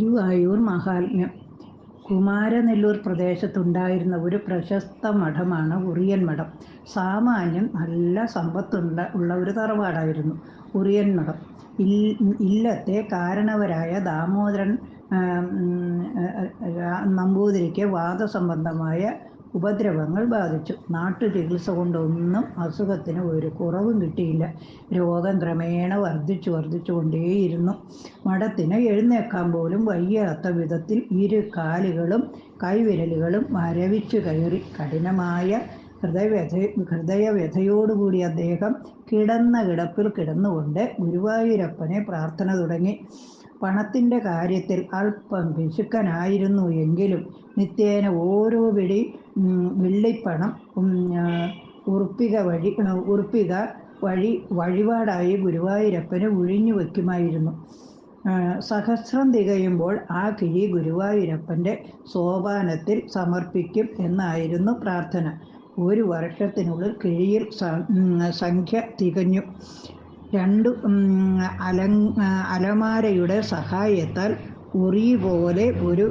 ഗുരുവായൂർ മഹാത്മ്യം. കുമാരനെല്ലൂർ പ്രദേശത്തുണ്ടായിരുന്ന ഒരു പ്രശസ്ത മഠമാണ് ഉറിയൻ മഠം. സാമാന്യം നല്ല സമ്പത്തുള്ള ഉള്ള ഒരു തറവാടായിരുന്നു ഉറിയൻ മഠം. ഇൽ ഇല്ലത്തെ കാരണവരായ ദാമോദരൻ നമ്പൂതിരിക്ക് വാദസംബന്ധമായ ഉപദ്രവങ്ങൾ ബാധിച്ചു. നാട്ടു ചികിത്സ കൊണ്ടൊന്നും അസുഖത്തിന് ഒരു കുറവും കിട്ടിയില്ല. രോഗം ക്രമേണ വർദ്ധിച്ചു വർദ്ധിച്ചു കൊണ്ടേയിരുന്നു. മഠത്തിന് എഴുന്നേക്കാൻ പോലും വയ്യാത്ത വിധത്തിൽ ഇരു കാലുകളും കൈവിരലുകളും മരവിച്ചു കയറി. കഠിനമായ ഹൃദയവ്യഥ ഹൃദയവ്യഥയോടുകൂടി അദ്ദേഹം കിടന്ന കിടപ്പിൽ കിടന്നുകൊണ്ട് ഗുരുവായൂരപ്പനെ പ്രാർത്ഥന തുടങ്ങി. പണത്തിന്റെ കാര്യത്തിൽ അല്പം പിശുക്കനായിരുന്നു എങ്കിലും നിത്യേന ഓരോ പിടി വെള്ളിപ്പണം ഉറുപ്പിക വഴി ഉറുപ്പിക വഴി വഴിപാടായി ഗുരുവായൂരപ്പന് ഒഴിഞ്ഞു വയ്ക്കുമായിരുന്നു. സഹസ്രം തികയുമ്പോൾ ആ കിഴി ഗുരുവായൂരപ്പന്റെ സോപാനത്തിൽ സമർപ്പിക്കും എന്നായിരുന്നു പ്രാർത്ഥന. ഒരു വർഷത്തിനുള്ളിൽ കിഴിയിൽ സംഖ്യ തികഞ്ഞു. രണ്ടു അല അലമാരയുടെ സഹായത്താൽ ഉറി പോലെ ഒരു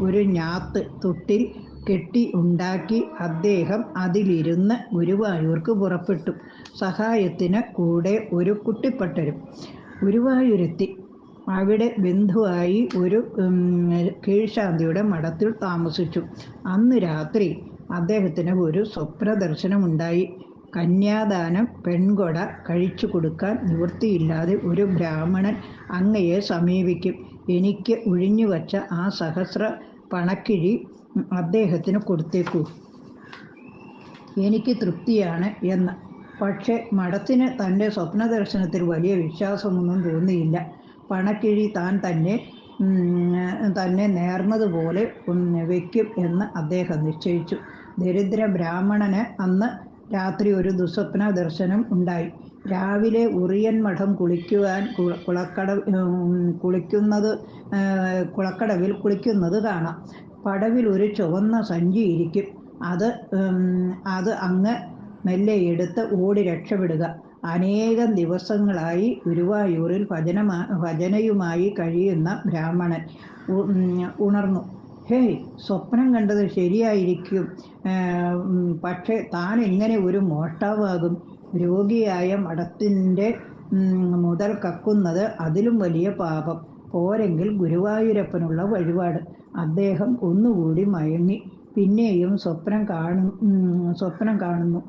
ഒരു ഞാത്ത് തൊട്ടിൽ കെട്ടി ഉണ്ടാക്കി അദ്ദേഹം അതിലിരുന്ന് ഗുരുവായൂർക്ക് പുറപ്പെട്ടു. സഹായത്തിന് കൂടെ ഒരു കുട്ടിപ്പട്ടരും. ഗുരുവായൂരെത്തി. അവിടെ ബന്ധുവായി ഒരു കീഴ്ശാന്തിയുടെ മഠത്തിൽ താമസിച്ചു. അന്ന് രാത്രി അദ്ദേഹത്തിന് ഒരു സ്വപ്ന ദർശനമുണ്ടായി കന്യാദാനം പെൺകൊട കഴിച്ചു കൊടുക്കാൻ നിവൃത്തിയില്ലാതെ ഒരു ബ്രാഹ്മണൻ അങ്ങയെ സമീപിക്കും. എനിക്ക് ഒഴിഞ്ഞുവച്ച ആ സഹസ്ര പണക്കിഴി അദ്ദേഹത്തിന് കൊടുത്തേക്കൂ. എനിക്ക് തൃപ്തിയാണ് എന്ന്. പക്ഷേ മഠത്തിന് തന്റെ സ്വപ്ന ദർശനത്തിൽ വലിയ വിശ്വാസമൊന്നും തോന്നിയില്ല. പണക്കിഴി താൻ തന്നെ തന്നെ നേർന്നതുപോലെ വയ്ക്കും എന്ന് അദ്ദേഹം നിശ്ചയിച്ചു. ദരിദ്ര ബ്രാഹ്മണന് അന്ന് രാത്രി ഒരു ദുസ്വപ്ന ദർശനം ഉണ്ടായി. രാവിലെ ഉറിയൻ മഠം കുളിക്കുവാൻ കുളക്കട കുളിക്കുന്നത് കുളക്കടവിൽ കുളിക്കുന്നത് കാണാം. പടവിൽ ഒരു ചുവന്ന സഞ്ചി ഇരിക്കും. അത് അത് അങ്ങ് മെല്ലെ എടുത്ത് ഓടി രക്ഷപ്പെടുക. അനേകം ദിവസങ്ങളായി ഗുരുവായൂരിൽ ഭജനമാ ഭജനയുമായി കഴിയുന്ന ബ്രാഹ്മണൻ ഉണർന്നു. ഹേയ് സ്വപ്നം കണ്ടത് ശരിയായിരിക്കും. പക്ഷേ താൻ എങ്ങനെ ഒരു മോഷ്ടാവാകും? രോഗിയായ മഠത്തിന്റെ മുതൽ കക്കുന്നത് അതിലും വലിയ പാപം. പോരെങ്കിൽ ഗുരുവായൂരപ്പനുള്ള വഴിപാട്. അദ്ദേഹം ഒന്നുകൂടി മയങ്ങി. പിന്നെയും സ്വപ്നം കാണു സ്വപ്നം കാണുന്നു.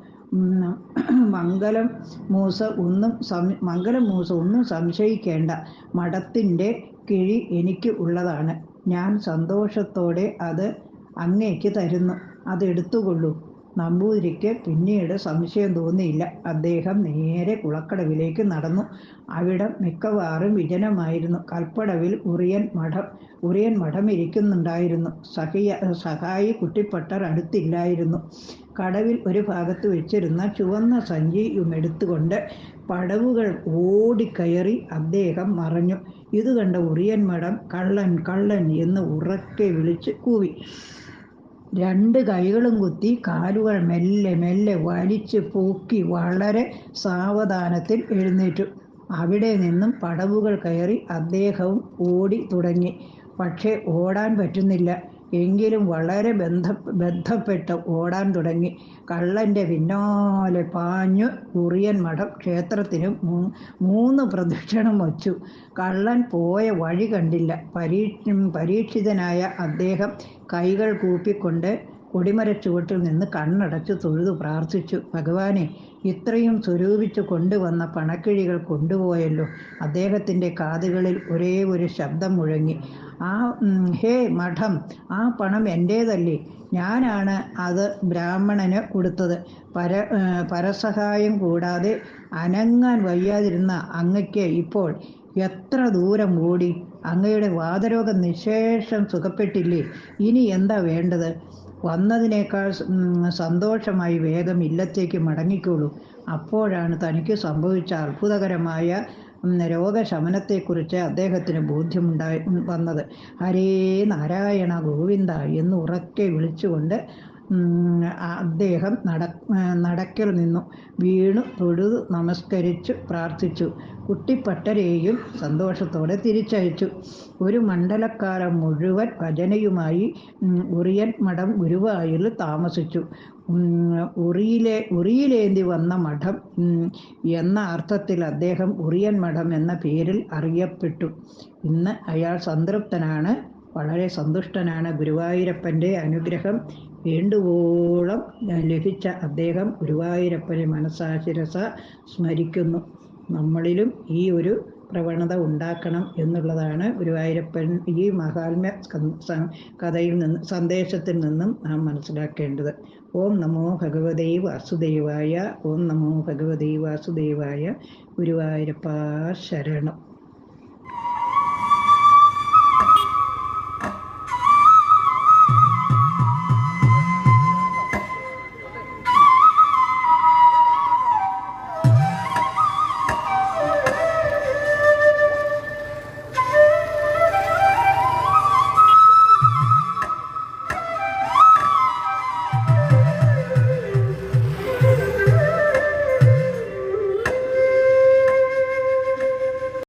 മംഗലം മൂസ ഒന്നും മംഗലം മൂസ ഒന്നും സംശയിക്കേണ്ട. മഠത്തിന്റെ കിഴി എനിക്ക് ഉള്ളതാണ്. ഞാൻ സന്തോഷത്തോടെ അത് അങ്ങേക്ക് തരുന്നു. അത് എടുത്തുകൊള്ളൂ നമ്പൂതിരിക്ക് പിന്നീട് സംശയം തോന്നിയില്ല. അദ്ദേഹം നേരെ കുളക്കടവിലേക്ക് നടന്നു. അവിടെ മിക്കവാറും വിജനമായിരുന്നു. കൽപ്പടവിൽ ഉറിയൻ മഠം ഉറിയൻ മഠം ഇരിക്കുന്നുണ്ടായിരുന്നു സഹിയ സഹായി കുട്ടിപ്പട്ടർ അടുത്തില്ലായിരുന്നു. കടവിൽ ഒരു ഭാഗത്ത് വെച്ചിരുന്ന ചുവന്ന സഞ്ചിയും എടുത്തുകൊണ്ട് പടവുകൾ ഓടിക്കയറി അദ്ദേഹം മറഞ്ഞു. ഇത് കണ്ട ഉറിയൻ മഠം കള്ളൻ കള്ളൻ എന്ന് ഉറക്കെ വിളിച്ച് കൂവി. രണ്ട് കൈകളും കുത്തി കാലുകൾ മെല്ലെ മെല്ലെ വലിച്ച് പൊക്കി വളരെ സാവധാനത്തിൽ എഴുന്നേറ്റു. അവിടെ നിന്നും പടവുകൾ കയറി അദ്ദേഹവും ഓടി തുടങ്ങി. പക്ഷേ ഓടാൻ പറ്റുന്നില്ല. എങ്കിലും വളരെ ബന്ധ ബന്ധപ്പെട്ട് ഓടാൻ തുടങ്ങി. കള്ളന്റെ പിന്നാലെ പാഞ്ഞു കുറിയൻ മഠം ക്ഷേത്രത്തിന് മൂന്ന് പ്രദക്ഷിണം വച്ചു. കള്ളൻ പോയ വഴി കണ്ടില്ല. പരീക്ഷ പരീക്ഷിതനായ അദ്ദേഹം കൈകൾ കൂപ്പിക്കൊണ്ട് കൊടിമരച്ചുവട്ടിൽ നിന്ന് കണ്ണടച്ചു തൊഴുതു പ്രാർത്ഥിച്ചു. ഭഗവാനെ ഇത്രയും സ്വരൂപിച്ചു കൊണ്ടുവന്ന പണക്കിഴികൾ കൊണ്ടുപോയല്ലോ അദ്ദേഹത്തിന്റെ കാതുകളിൽ ഒരേ ഒരു ശബ്ദം മുഴങ്ങി. ആ ഹേ മഠം ആ പണം എന്റേതല്ലേ ഞാനാണ് അത് ബ്രാഹ്മണന് കൊടുത്തത്. പര പരസഹായം കൂടാതെ അനങ്ങാൻ വയ്യാതിരുന്ന അങ്ങയ്ക്ക് ഇപ്പോൾ എത്ര ദൂരം ഓടി. അങ്ങയുടെ വാതരോഗം നിശേഷം സുഖപ്പെട്ടില്ലേ. ഇനി എന്താ വേണ്ടത്? വന്നതിനേക്കാൾ സന്തോഷമായി വേഗം ഇല്ലത്തേക്ക് മടങ്ങിക്കോളൂ. അപ്പോഴാണ് തനിക്ക് സംഭവിച്ച അത്ഭുതകരമായ രോഗശമനത്തെക്കുറിച്ച് അദ്ദേഹത്തിന് ബോധ്യമുണ്ടായി വന്നത്. ഹരേ നാരായണ ഗോവിന്ദ എന്ന് ഉറക്കെ വിളിച്ചുകൊണ്ട് അദ്ദേഹം നട നടക്കൽ നിന്നു. വീണു തൊഴുതു നമസ്കരിച്ചു പ്രാർത്ഥിച്ചു. കുട്ടിപ്പട്ടരെയും സന്തോഷത്തോടെ തിരിച്ചയച്ചു. ഒരു മണ്ഡലക്കാലം മുഴുവൻ ഭജനയുമായി ഉറിയൻ മഠം ഗുരുവായൂരിൽ താമസിച്ചു. ഉറിയിലെ ഉറിയിലേന്തി വന്ന മഠം എന്ന അർത്ഥത്തിൽ അദ്ദേഹം ഉറിയൻ മഠം എന്ന പേരിൽ അറിയപ്പെട്ടു. ഇന്ന് അയാൾ സംതൃപ്തനാണ് വളരെ സന്തുഷ്ടനാണ്. ഗുരുവായൂരപ്പന്റെ അനുഗ്രഹം വേണ്ടുവോളം ലഭിച്ച അദ്ദേഹം ഗുരുവായൂരപ്പനെ മനസാശിരസ സ്മരിക്കുന്നു. നമ്മളിലും ഈ ഒരു പ്രവണത ഉണ്ടാക്കണം എന്നുള്ളതാണ് ഗുരുവായൂരപ്പൻ ഈ മഹാത്മ്യ കഥയിൽ നിന്ന് സന്ദേശത്തിൽ നിന്നും നാം മനസ്സിലാക്കേണ്ടത്. ഓം നമോ ഭഗവതേ വാസുദേവായ ഓം നമോ ഭഗവതേ വാസുദേവായ ഗുരുവായൂരപ്പ ശരണം.